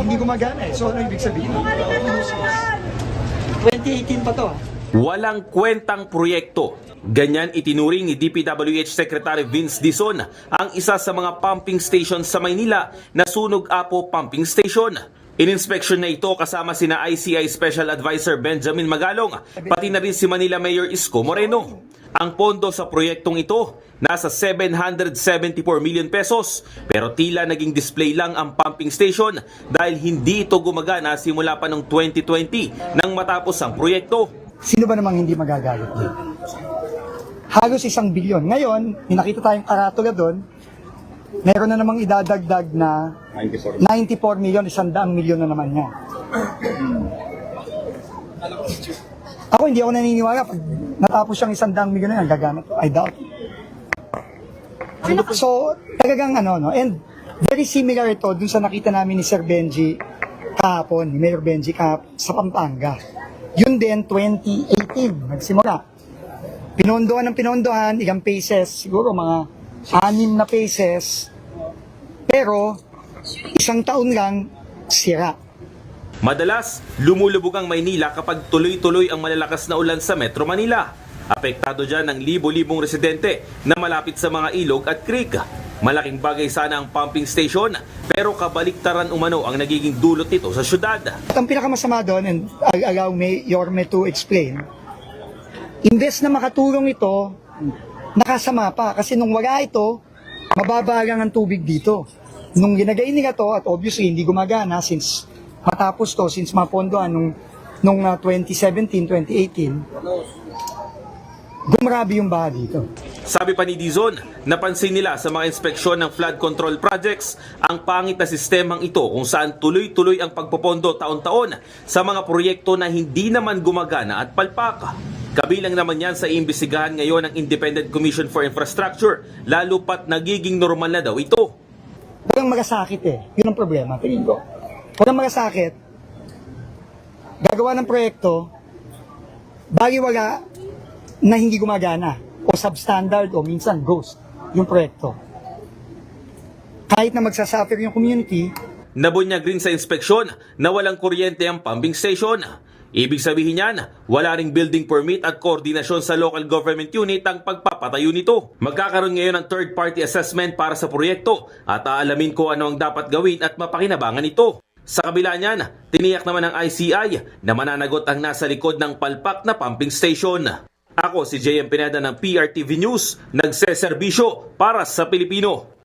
hindi gumagana eh. So ano ibig sabihin? 2018 pa to. ah. Walang kwentang proyekto. Ganyan itinuring ni DPWH Secretary Vince Dizon ang isa sa mga pumping station sa Maynila na Sunog Apo Pumping Station. Ininspeksyon na ito kasama sina ICI Special Advisor Benjamin Magalong, pati na rin si Manila Mayor Isko Moreno. Ang pondo sa proyektong ito nasa 774 million pesos pero tila naging display lang ang pumping station dahil hindi ito gumagana simula pa noong 2020 nang matapos ang proyekto. Sino ba namang hindi magagalit doon? Halos isang bilyon. Ngayon, may nakita tayong karatula doon, meron na namang idadagdag na 94 million, isang daang milyon na naman niya. Ako hindi ako naniniwala pag natapos siyang isang daang milyon na yan, gagana to. I doubt. So, talagang ano, no? And very similar ito dun sa nakita namin ni Sir Benji kahapon, ni Mayor Benji kahapon, sa Pampanga. Yun din, 2018, nagsimula. Pinondohan ng pinondohan, ilang paces, siguro mga anim na paces. Pero, isang taon lang, sira. Madalas, lumulubog ang Maynila kapag tuloy-tuloy ang malalakas na ulan sa Metro Manila. Apektado dyan ang libo-libong residente na malapit sa mga ilog at creek. Malaking bagay sana ang pumping station pero kabaliktaran umano ang nagiging dulot nito sa syudad. Ang pinakamasama doon, and allow me, Yorme to explain, imbes na makatulong ito, nakasama pa. Kasi nung wala ito, mababa lang ang tubig dito. Nung ginagay nila to, at obviously hindi gumagana since matapos to, since mapondoan nung, nung ah, 2017, 2018, gumrabi yung baha dito. Sabi pa ni Dizon, napansin nila sa mga inspeksyon ng flood control projects ang pangit na sistemang ito kung saan tuloy-tuloy ang pagpopondo taon-taon sa mga proyekto na hindi naman gumagana at palpak. Kabilang naman yan sa iimbestigahan ngayon ng Independent Commission for Infrastructure, lalo pat nagiging normal na daw ito. Walang magasakit eh. Yun ang problema. Tingin ko. Walang magasakit. Gagawa ng proyekto, baliwala na hindi gumagana o substandard o minsan ghost yung proyekto. Kahit na magsasuffer yung community, Nabunyag rin sa inspeksyon na walang kuryente ang pumping station. Ibig sabihin niyan, wala ring building permit at koordinasyon sa local government unit ang pagpapatayo nito. Magkakaroon ngayon ng third-party assessment para sa proyekto at aalamin ko ano ang dapat gawin at mapakinabangan ito. Sa kabila niyan, tiniyak naman ng ICI na mananagot ang nasa likod ng palpak na pumping station. Ako si JM Pineda ng PRTV News, nagseserbisyo para sa Pilipino.